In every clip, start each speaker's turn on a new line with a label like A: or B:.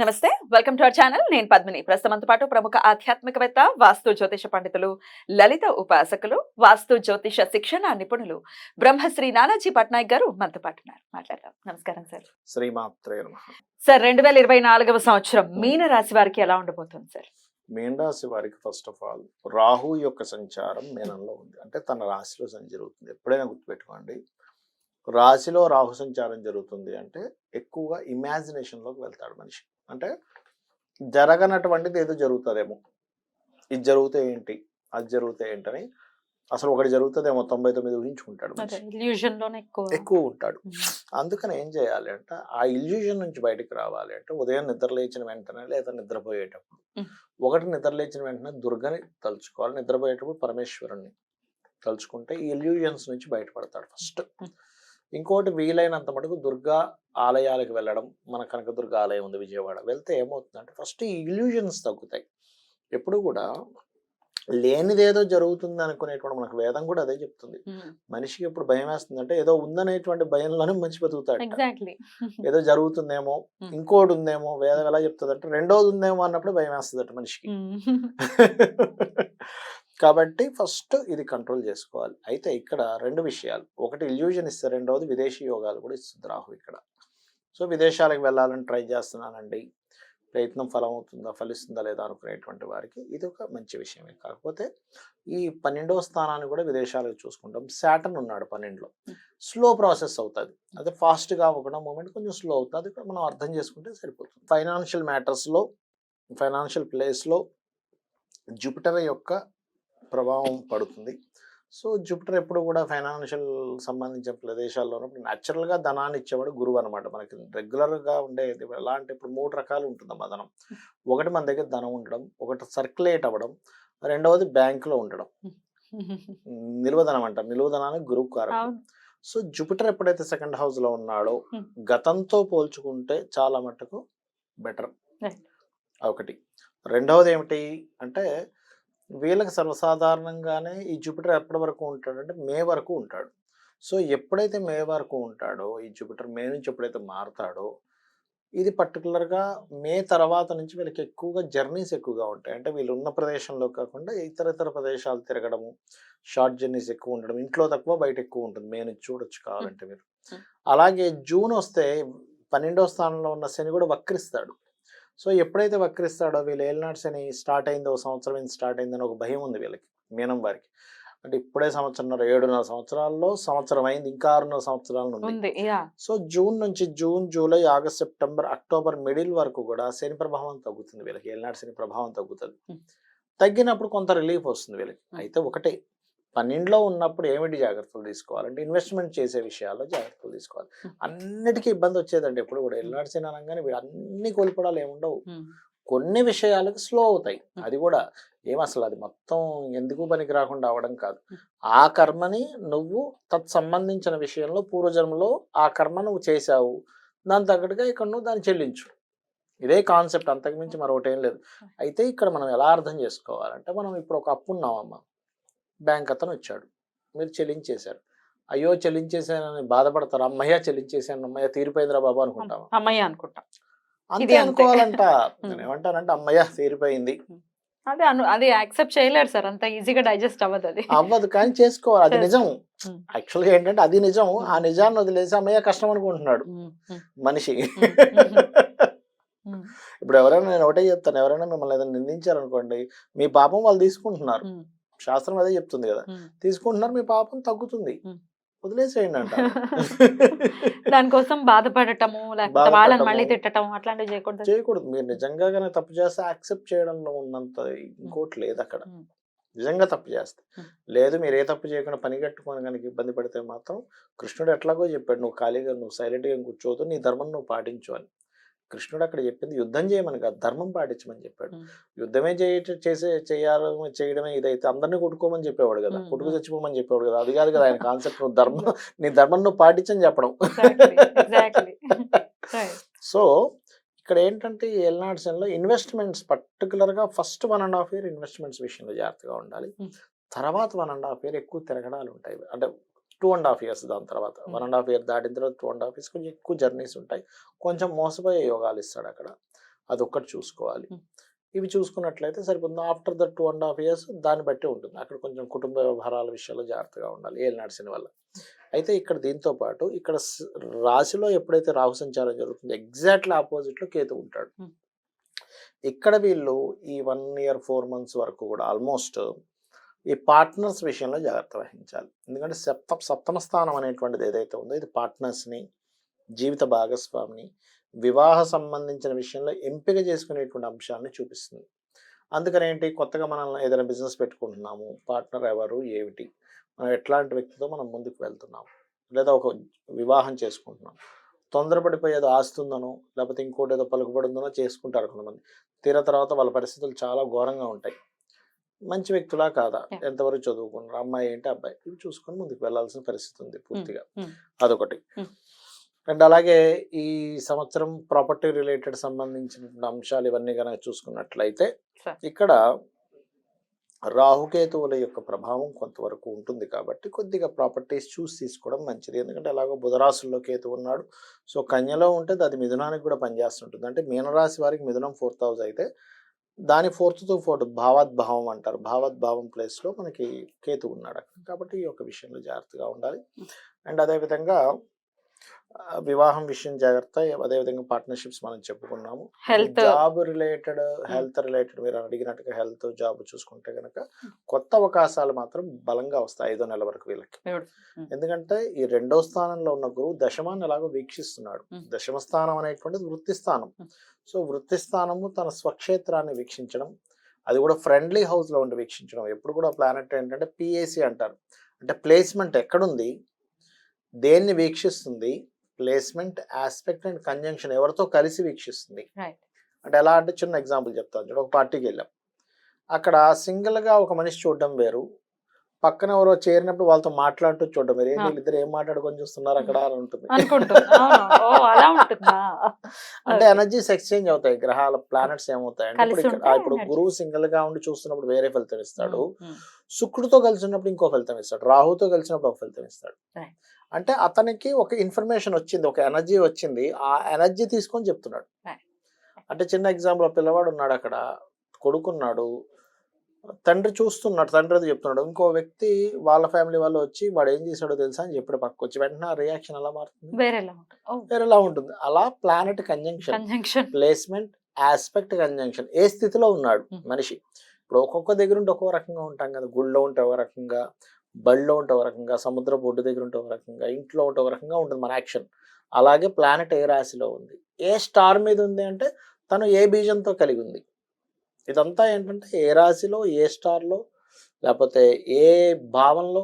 A: నమస్తే welcome to our channel. నేను పద్మిని. ప్రస్తుతంతో పాటు ప్రముఖ ఆధ్యాత్మికవేత్త వాస్తు జ్యోతిష పండితులు లలిత ఉపాసకులు వాస్తు జ్యోతిష శిక్షణ నిపుణులు బ్రహ్మశ్రీ నానాజీ పట్నాయక్ గారు మనతో పాటు ఉన్నారు. మాట్లాడదాం. నమస్కారం సార్.
B: శ్రీమాత్రే
A: సార్ రెండు వేల ఇరవై నాలుగవ సంవత్సరం మీన రాశి వారికి ఎలా ఉండబోతుంది సార్?
B: మీనరాశి వారికి ఫస్ట్ ఆఫ్ ఆల్ రాహు యొక్క సంచారం మీనంలో ఉంది. అంటే తన రాశిలో జరుగుతుంది. ఎప్పుడైనా గుర్తుపెట్టుకోండి. రాశిలో రాహు సంచారం జరుగుతుంది అంటే ఎక్కువగా ఇమాజినేషన్లోకి వెళ్తాడు మనిషి. అంటే జరగనటువంటిది ఏదో జరుగుతుందేమో. ఇది జరిగితే ఏంటి? అది జరిగితే ఏంటని అసలు ఒకటి జరుగుతుందేమో తొంభై తొమ్మిది ఊహించుకుంటాడు
A: ఎక్కువ
B: ఉంటాడు. అందుకని ఏం చేయాలి అంటే ఆ ఇల్యూజన్ నుంచి బయటకు రావాలి అంటే ఉదయం నిద్ర లేచిన వెంటనే లేదా నిద్రపోయేటప్పుడు. ఒకటి నిద్ర లేచిన వెంటనే దుర్గని తలుచుకోవాలి. నిద్రపోయేటప్పుడు పరమేశ్వరుణ్ణి తలుచుకుంటే ఈ ఇల్యూజన్స్ నుంచి బయటపడతాడు ఫస్ట్. ఇంకోటి వీలైనంత మటుకు దుర్గా ఆలయాలకు వెళ్ళడం మన కనకదుర్గ ఆలయం ఉంది విజయవాడ వెళ్తే ఏమవుతుందంటే ఫస్ట్ ఈ ఇల్యూజన్స్ తగ్గుతాయి. ఎప్పుడు కూడా లేనిదేదో జరుగుతుంది అనుకునేటువంటి మనకు వేదం కూడా అదే చెప్తుంది. మనిషికి ఎప్పుడు భయం వేస్తుందంటే ఏదో ఉందనేటువంటి భయంలోనే మనిషి బతుకుతాడు ఏదో జరుగుతుందేమో. ఇంకోటి ఉందేమో వేదం ఎలా చెప్తుంది అంటే రెండోది ఉందేమో అన్నప్పుడు భయం వేస్తుందట మనిషికి. కాబట్టి ఫస్ట్ ఇది కంట్రోల్ చేసుకోవాలి. అయితే ఇక్కడ రెండు విషయాలు. ఒకటి ఇల్యూజన్ ఇస్తే రెండవది విదేశీ యోగాలు కూడా ఇస్తుంది రాహు ఇక్కడ. సో విదేశాలకు వెళ్ళాలని ట్రై చేస్తున్నానండి. ప్రయత్నం ఫలం అవుతుందా ఫలిస్తుందా లేదా అనుకునేటువంటి వారికి ఇది ఒక మంచి విషయమే. కాకపోతే ఈ పన్నెండవ స్థానాన్ని కూడా విదేశాలకు చూసుకుంటాం. శాటన్ ఉన్నాడు పన్నెండులో. స్లో ప్రాసెస్ అవుతుంది. అదే ఫాస్ట్గా అవ్వకుండా మూమెంట్ కొంచెం స్లో అవుతుంది. అది కూడా మనం అర్థం చేసుకుంటే సరిపోతుంది. ఫైనాన్షియల్ మ్యాటర్స్లో ఫైనాన్షియల్ ప్లేస్లో జూపిటర్ యొక్క ప్రభావం పడుతుంది. సో జూపిటర్ ఎప్పుడు కూడా ఫైనాన్షియల్ సంబంధించిన ప్రదేశాల్లో ఉన్నప్పుడు న్యాచురల్గా ధనాన్ని ఇచ్చేవాడు గురువు అనమాట మనకి రెగ్యులర్గా ఉండేది ఎలా అంటే ఇప్పుడు మూడు రకాలు ఉంటుందమ్మా ధనం. ఒకటి మన దగ్గర ధనం ఉండడం ఒకటి సర్క్యులేట్ అవ్వడం రెండవది బ్యాంకులో ఉండడం. నిల్వధనం అంటారు నిల్వధనానికి గురువు
A: అవును.
B: సో జూపిటర్ ఎప్పుడైతే సెకండ్ హౌస్లో ఉన్నాడో. గతంతో పోల్చుకుంటే చాలా మట్టుకు బెటర్. ఒకటి. రెండవది ఏమిటి అంటే వీళ్ళకి సర్వసాధారణంగానే ఈ జూపిటర్ ఎప్పటి వరకు ఉంటాడు అంటే మే వరకు ఉంటాడు. సో ఎప్పుడైతే మే వరకు ఉంటాడో ఈ జూపిటర్ మే నుంచి ఎప్పుడైతే మారుతాడో ఇది పర్టికులర్గా మే తర్వాత నుంచి వీళ్ళకి ఎక్కువగా జర్నీస్ ఎక్కువగా ఉంటాయి. అంటే వీళ్ళు ఉన్న ప్రదేశంలో కాకుండా ఇతర ఇతర ప్రదేశాలు తిరగడము షార్ట్ జర్నీస్ ఎక్కువ ఉండడం ఇంట్లో తక్కువ బయట ఎక్కువ ఉంటుంది. మే నుంచి చూడొచ్చు కావాలంటే మీరు. అలాగే జూన్ వస్తే పన్నెండో స్థానంలో ఉన్న శని కూడా వక్రిస్తాడు. సో ఎప్పుడైతే వక్రిస్తాడో వీళ్ళు ఏలినాడు శని స్టార్ట్ అయిందో ఒక సంవత్సరం అయింది స్టార్ట్ అయిందని ఒక భయం ఉంది వీళ్ళకి మీనం వారికి. అంటే ఇప్పుడే సంవత్సరంన్నర ఏడున్నర సంవత్సరాల్లో సంవత్సరం అయింది ఇంకా ఆరున్నర సంవత్సరాలు ఉంది. సో జూన్ నుంచి June July August September October middle వరకు కూడా శని ప్రభావం తగ్గుతుంది వీళ్ళకి ఏలినాడు శని ప్రభావం తగ్గుతుంది. తగ్గినప్పుడు కొంత రిలీఫ్ వస్తుంది వీళ్ళకి. అయితే ఒకటే పన్నెండులో ఉన్నప్పుడు ఏమిటి జాగ్రత్తలు తీసుకోవాలంటే ఇన్వెస్ట్మెంట్ చేసే విషయాల్లో జాగ్రత్తలు తీసుకోవాలి. అన్నిటికీ ఇబ్బంది వచ్చేదండి ఎప్పుడు కూడా. శని అనగానే వీడు అన్ని కోల్పోవడాలు ఏముండవు. కొన్ని విషయాలకు స్లో అవుతాయి. అది కూడా ఏం అసలు అది మొత్తం ఎందుకు పనికి రాకుండా అవడం కాదు. ఆ కర్మని నువ్వు తత్సంబంధించిన విషయంలో పూర్వజన్మలో ఆ కర్మ నువ్వు చేశావు. దాని తగ్గట్టుగా ఇక్కడ నువ్వు దాన్ని చెల్లించు. ఇదే కాన్సెప్ట్ అంతకుమించి మరొకటి ఏం లేదు. అయితే ఇక్కడ మనం ఎలా అర్థం చేసుకోవాలంటే మనం ఇప్పుడు ఒక అప్పు ఉన్నామమ్మా. బ్యాంక్ అతను వచ్చాడు మీరు చెల్లించేశారు. అయ్యో చెల్లించేసానని బాధపడతారు? అమ్మయ్య చెల్లించేసాను అమ్మయ్య తీరిపోయిందిరా బాబు అనుకుంటాం
A: అమ్మయ్య అనుకుంటా.
B: అంతే. అనుకోవాలంట. నేను ఏమంటానంటే అమ్మయ్య తీరిపోయింది.
A: అదే అను అది యాక్సెప్ట్ చేయలేరు సార్. అంత ఈజీగా డైజెస్ట్ అవ్వదు అది.
B: అవ్వదు కానీ చేసుకోవాలి. అది నిజం. యాక్చువల్గా ఏంటంటే అది నిజం. ఆ నిజాన్ని వదిలేసి అమ్మయ్య కష్టం అనుకుంటున్నాడు. మనిషి. ఇప్పుడు ఎవరైనా నేను ఒకటే చెప్తాను. ఎవరైనా మిమ్మల్ని ఏదైనా నిందించారు అనుకోండి మీ పాపం వాళ్ళు తీసుకుంటున్నారు. శాస్త్రం అదే చెప్తుంది కదా. తీసుకుంటున్నారు మీ పాపం తగ్గుతుంది. వదిలేసేయండి అంట
A: దానికోసం బాధపడటము లేకపోతే. వాళ్ళని మళ్ళీ తిట్టడం అట్లాంటివి చేయకూడదు
B: చేయకూడదు మీరు నిజంగా కానీ తప్పు చేస్తే యాక్సెప్ట్ చేయడంలో ఉన్నంత ఇంకోటి లేదు అక్కడ. నిజంగా తప్పు చేస్తే. లేదు మీరు ఏ తప్పు చేయకుండా పని కట్టుకొని కనుక ఇబ్బంది పడితే మాత్రం కృష్ణుడు ఎట్లాగో చెప్పాడు నువ్వు ఖాళీగా నువ్వు సైలెంట్గా కూర్చోవద్దు నీ ధర్మం నువ్వు పాటించు అని కృష్ణుడు అక్కడ చెప్పింది యుద్ధం చేయమని కాదు ధర్మం పాటించమని చెప్పాడు. యుద్ధమే చేయ చేసే చేయాలి చేయడమే ఇదైతే అందరినీ కొట్టుకోమని చెప్పేవాడు కదా. కొట్టుకు చచ్చిపోమని చెప్పేవాడు కదా అది కాదు కదా ఆయన కాన్సెప్ట్ నువ్వు ధర్మం నీ ధర్మం నువ్వు పాటించని చెప్పడం. సో ఇక్కడ ఏంటంటే ఈ ఎల్నాడు సెన్లో ఇన్వెస్ట్మెంట్స్ పర్టికులర్గా first one and half year investments విషయంలో జాగ్రత్తగా ఉండాలి. తర్వాత వన్ అండ్ హాఫ్ ఇయర్ ఎక్కువ తిరగడాలు ఉంటాయి. అంటే టూ అండ్ హాఫ్ ఇయర్స్ దాని తర్వాత. వన్ అండ్ హాఫ్ ఇయర్ దాటిన తర్వాత టూ అండ్ హాఫ్ ఇయర్స్ కొంచెం ఎక్కువ జర్నీస్ ఉంటాయి. కొంచెం మోసపోయే యోగాలు ఇస్తాడు అక్కడ. అదొక్కటి చూసుకోవాలి.
A: Hmm.
B: ఇవి చూసుకున్నట్లయితే సరిపోతుంది. After the two and half years దాన్ని బట్టి ఉంటుంది. అక్కడ కొంచెం కుటుంబ వ్యవహారాల విషయాల్లో జాగ్రత్తగా ఉండాలి. ఏళ్ళు నడిచిన వల్ల. అయితే ఇక్కడ దీంతో పాటు ఇక్కడ రాశిలో ఎప్పుడైతే రాహు సంచారం జరుగుతుందో ఎగ్జాక్ట్లీ ఆపోజిట్లో కేతు ఉంటాడు.
A: Hmm.
B: ఇక్కడ వీళ్ళు ఈ వన్ ఇయర్ ఫోర్ మంత్స్ వరకు కూడా ఆల్మోస్ట్ ఈ పార్ట్నర్స్ విషయంలో జాగ్రత్త వహించాలి. ఎందుకంటే సప్త సప్తమ స్థానం అనేటువంటిది ఏదైతే ఉందో ఇది పార్ట్నర్స్ని జీవిత భాగస్వామిని వివాహ సంబంధించిన విషయంలో ఎంపిక చేసుకునేటువంటి అంశాలను చూపిస్తుంది. అందుకని ఏంటి? కొత్తగా మనం ఏదైనా బిజినెస్ పెట్టుకుంటున్నాము పార్ట్నర్ ఎవరు ఏమిటి? మనం ఎట్లాంటి వ్యక్తితో మనం ముందుకు వెళ్తున్నాము? లేదా ఒక వివాహం చేసుకుంటున్నాం తొందరపడిపోయి ఏదో ఆస్తుందనో లేకపోతే ఇంకోటి ఏదో పలుకుబడిందనో చేసుకుంటారు కొంతమంది. తీరా తర్వాత వాళ్ళ పరిస్థితులు చాలా ఘోరంగా ఉంటాయి. మంచి వ్యక్తులా కాదా. ఎంతవరకు చదువుకున్నారు? అమ్మాయి ఏంటి? అబ్బాయి. ఇవి చూసుకొని ముందుకు వెళ్ళాల్సిన పరిస్థితి ఉంది పూర్తిగా. అదొకటి. అండ్ అలాగే ఈ సంవత్సరం ప్రాపర్టీ రిలేటెడ్ సంబంధించిన అంశాలు ఇవన్నీ కనుక చూసుకున్నట్లయితే. ఇక్కడ రాహుకేతువుల యొక్క ప్రభావం కొంతవరకు ఉంటుంది కాబట్టి కొద్దిగా ప్రాపర్టీస్ చూసి తీసుకోవడం మంచిది. ఎందుకంటే అలాగో బుధరాశుల్లో కేతు ఉన్నాడు. సో కన్యలో ఉంటే అది మిథునానికి కూడా పనిచేస్తుంటుంది. అంటే మీనరాశి వారికి మిథునం ఫోర్త్ హౌస్ అయితే దాని ఫోర్త్ టు ఫోర్త్ భావద్భావం అంటారు. భావద్భావం ప్లేస్లో మనకి కేతు ఉన్నాడు అక్కడ. కాబట్టి ఈ యొక్క విషయంలో జాగ్రత్తగా ఉండాలి. అండ్ అదేవిధంగా వివాహం విషయం జాగ్రత్త. అదేవిధంగా పార్ట్నర్షిప్స్ మనం చెప్పుకున్నాము.
A: Health
B: job related health related మీరు అడిగినట్టుగా హెల్త్ జాబ్ చూసుకుంటే కనుక కొత్త అవకాశాలు మాత్రం బలంగా వస్తాయి ఐదో నెల వరకు వీళ్ళకి.
A: Beautiful.
B: ఎందుకంటే ఈ రెండో స్థానంలో ఉన్న గురువు దశమాన్ని ఎలాగో వీక్షిస్తున్నాడు.
A: Mm.
B: దశమ స్థానం అనేటువంటిది వృత్తి స్థానం. సో వృత్తి స్థానము తన స్వక్షేత్రాన్ని వీక్షించడం అది కూడా ఫ్రెండ్లీ హౌస్లో ఉండి వీక్షించడం. ఎప్పుడు కూడా ప్లానెట్ ఏంటంటే పిఏసి అంటారు. అంటే ప్లేస్మెంట్ ఎక్కడుంది? దేన్ని వీక్షిస్తుంది? ప్లేస్మెంట్ ఆస్పెక్ట్ అండ్ కంజంక్షన్ ఎవరితో కలిసి వీక్షిస్తుంది. అంటే ఎలా అంటే చిన్న ఎగ్జాంపుల్ చెప్తాను చూడు. ఒక పార్టీకి వెళ్ళాం. అక్కడ సింగిల్గా ఒక మనిషి చూడడం వేరు. పక్కన ఎవరో చేరినప్పుడు వాళ్ళతో మాట్లాడుతూ చూడడం వేరు ఏంటి. వీళ్ళిద్దరు ఏం మాట్లాడుకొని చూస్తున్నారు అక్కడ అని ఉంటుంది అంటే. ఎనర్జీస్ ఎక్స్చేంజ్ అవుతాయి గ్రహాల ప్లానెట్స్ ఏమవుతాయి అంటే ఇప్పుడు. గురువు సింగిల్గా ఉండి చూస్తున్నప్పుడు వేరే ఫలితం ఇస్తాడు. శుక్రుడితో కలిసి ఉన్నప్పుడు ఇంకో ఫలితం ఇస్తాడు రాహుతో కలిసినప్పుడు ఒక ఫలితం ఇస్తాడు. అంటే అతనికి ఒక ఇన్ఫర్మేషన్ వచ్చింది ఒక ఎనర్జీ వచ్చింది ఆ ఎనర్జీ తీసుకొని చెప్తున్నాడు. అంటే చిన్న ఎగ్జాంపుల్ పిల్లవాడు ఉన్నాడు అక్కడ కొడుకున్నాడు తండ్రి చూస్తున్నాడు తండ్రి అది చెప్తున్నాడు. ఇంకో వ్యక్తి వాళ్ళ ఫ్యామిలీ వాళ్ళు వచ్చి వాడు ఏం చేశాడో తెలుసా అని చెప్పాడు పక్కకు వచ్చి. వెంటనే రియాక్షన్ ఎలా మారుతుంది?
A: వేరేలా ఉంటుంది. ఓ.
B: వేరేలా ఉంటుంది. అలా planet conjunction
A: conjunction
B: placement aspect conjunction ఏ స్థితిలో ఉన్నాడు
A: Hmm.
B: మనిషి? ఇప్పుడు ఒక్కొక్క దగ్గర ఉంటే ఒక్కో రకంగా ఉంటాం కదా. గుళ్ళో ఉంటే ఒక రకంగా బడిలో ఉంటే ఒక రకంగా సముద్ర బొడ్డు దగ్గర ఉంటే ఒక రకంగా ఇంట్లో ఉంటే ఒక రకంగా ఉంటుంది మన యాక్షన్ అలాగే ప్లానెట్ ఏ రాశిలో ఉంది? ఏ స్టార్ మీద ఉంది అంటే తను ఏ బీజంతో కలిగి ఉంది? ఇదంతా ఏంటంటే ఏ రాశిలో ఏ స్టార్లో లేకపోతే ఏ భావంలో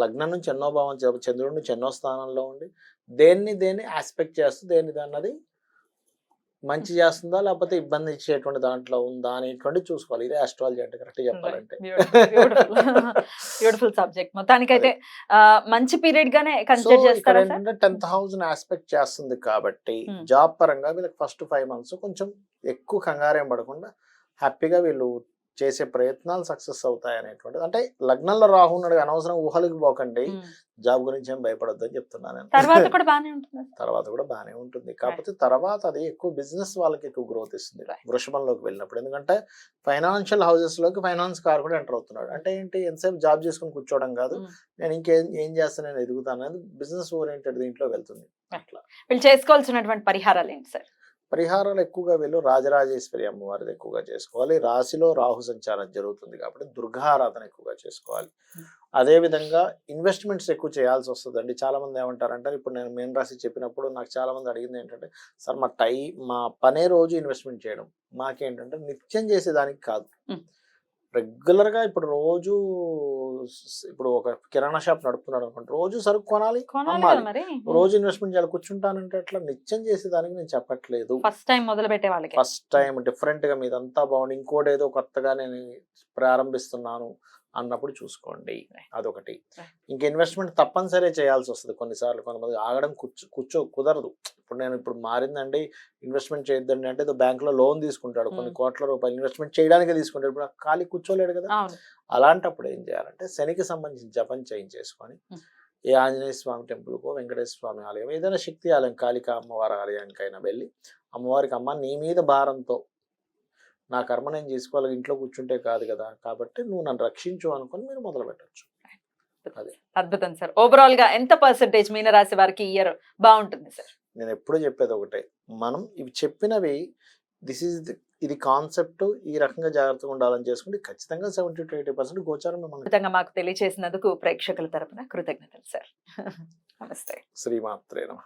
B: లగ్నం నుంచి ఎన్నో భావం చంద్రుడి నుంచి ఎన్నో స్థానంలో ఉండి దేన్ని దేన్ని ఆస్పెక్ట్ చేస్తూ దేన్ని అన్నది మంచి చేస్తుందా లేకపోతే ఇబ్బంది ఇచ్చేటువంటి దాంట్లో ఉందా అనేటువంటి చూసుకోవాలి. ఇదే అస్ట్రాలజీ అంటే కరెక్ట్ చెప్పాలంటే.
A: బ్యూటిఫుల్ సబ్జెక్ట్ మొత్తానికైతే మంచి పీరియడ్ గానే కన్సిడర్ చేస్తారా
B: ఏంటంటే టెన్త్ హౌస్ ఆస్పెక్ట్ చేస్తుంది కాబట్టి. జాబ్ పరంగా వీళ్ళకి ఫస్ట్ ఫైవ్ మంత్స్ కొంచెం ఎక్కువ కంగారేం పడకుండా హ్యాపీగా వీళ్ళు చేసే ప్రయత్నాలు సక్సెస్ అవుతాయి అనేటువంటిది అంటే లగ్నంలో రాహు ఉన్నాడు అనవసరం ఊహలకి పోకండి. జాబ్ గురించి ఏం భయపడొద్దు అని చెప్తున్నాను నేను.
A: తర్వాత కూడా బానే ఉంటుంది.
B: తర్వాత కూడా బాగానే ఉంటుంది. కాకపోతే తర్వాత అది ఎక్కువ బిజినెస్ వాళ్ళకి ఎక్కువ గ్రోత్ ఇస్తుంది. వృషభంలోకి వెళ్ళినప్పుడు. ఎందుకంటే ఫైనాన్షియల్ హౌసెస్లోకి ఫైనాన్స్ కార్ కూడా ఎంటర్ అవుతున్నాడు. అంటే ఏంటి? ఎంతసేపు జాబ్ చేసుకుని కూర్చోవడం కాదు. నేను ఇంకేం ఏం చేస్తాను? నేను ఎదుగుతాను అనేది బిజినెస్ ఓరియంటెడ్ దీంట్లో వెళ్తుంది. అట్లా
A: వీళ్ళు చేసుకోవాల్సినటువంటి పరిహారాలు ఏంటి సార్?
B: పరిహారాలు ఎక్కువగా వీళ్ళు రాజరాజేశ్వరి అమ్మవారిది ఎక్కువగా చేసుకోవాలి. రాశిలో రాహు సంచారం జరుగుతుంది కాబట్టి దుర్గారాధన ఎక్కువగా చేసుకోవాలి.
A: Hmm.
B: అదే విధంగా ఇన్వెస్ట్మెంట్స్ ఎక్కువ చేయాల్సి వస్తుందండి. చాలా మంది ఏమంటారంటే ఇప్పుడు నేను మెయిన్ రాశి చెప్పినప్పుడు నాకు చాలా మంది అడిగింది ఏంటంటే సార్ మా టై మా పనే రోజు ఇన్వెస్ట్మెంట్ చేయడం. మాకేంటంటే నిత్యం చేసేదానికి కాదు.
A: Hmm.
B: రెగ్యులర్గా ఇప్పుడు రోజు ఇప్పుడు ఒక కిరాణా షాప్ నడుపుతున్నాడు అనుకోండి రోజు సరుకు కొనాలి అమ్మాలి. రోజు ఇన్వెస్ట్మెంట్ చేయాలి కూర్చుంటానంటే అట్లా నిత్యం చేసేదానికి నేను చెప్పట్లేదు.
A: ఫస్ట్ టైం మొదలు పెట్టే వాళ్ళకి.
B: ఫస్ట్ టైం డిఫరెంట్గా మీదంతా బాగుంది ఇంకోటి ఏదో కొత్తగా నేను ప్రారంభిస్తున్నాను అన్నప్పుడు చూసుకోండి. అదొకటి. ఇంక ఇన్వెస్ట్మెంట్ తప్పనిసరి చేయాల్సి వస్తుంది కొన్నిసార్లు. కొంతమంది ఆగడం కూర్చో కూర్చో కుదరదు. ఇప్పుడు నేను ఇప్పుడు మారిందండి ఇన్వెస్ట్మెంట్ చేయొద్దండి అంటే ఏదో బ్యాంక్లో లోన్ తీసుకుంటాడు. కొన్ని
A: Hmm.
B: కోట్ల రూపాయలు ఇన్వెస్ట్మెంట్ చేయడానికి తీసుకుంటాడు. ఇప్పుడు ఖాళీ కూర్చోలేడు కదా. అలాంటప్పుడు ఏం చేయాలంటే శనికి సంబంధించి జపం చేయించేసుకొని
A: Hmm.
B: ఏ ఆంజనేయ స్వామి టెంపుల్కో వెంకటేశ్వర స్వామి ఆలయం ఏదైనా శక్తి ఆలయం కాళికా అమ్మవారి ఆలయానికైనా వెళ్ళి అమ్మవారికి అమ్మ నీ మీద భారంతో నా కర్మ నేను చేసుకోవాలి ఇంట్లో కూర్చుంటే కాదు కదా కాబట్టి నువ్వు నన్ను రక్షించు అనుకొని మీరు మొదలు పెట్టచ్చు అది.
A: అద్భుతం సార్. ఓవరాల్గా ఎంత పర్సెంటేజ్ మీనరాశి వారికి ఇయర్ బాగుంటుంది సార్?
B: నేను ఎప్పుడు చెప్పేది ఒకటే మనం ఇవి చెప్పినవి దిస్ ఈజ్ ఇది కాన్సెప్ట్ ఈ రకంగా జాగ్రత్తగా ఉండాలని చేసుకుంటే ఖచ్చితంగా సెవెంటీ టు ఎయిటీ పర్సెంట్ గోచారం
A: మాకు తెలియజేసినందుకు ప్రేక్షకుల తరపున కృతజ్ఞతలు సార్. నమస్తే.
B: శ్రీమాత్రే నమ.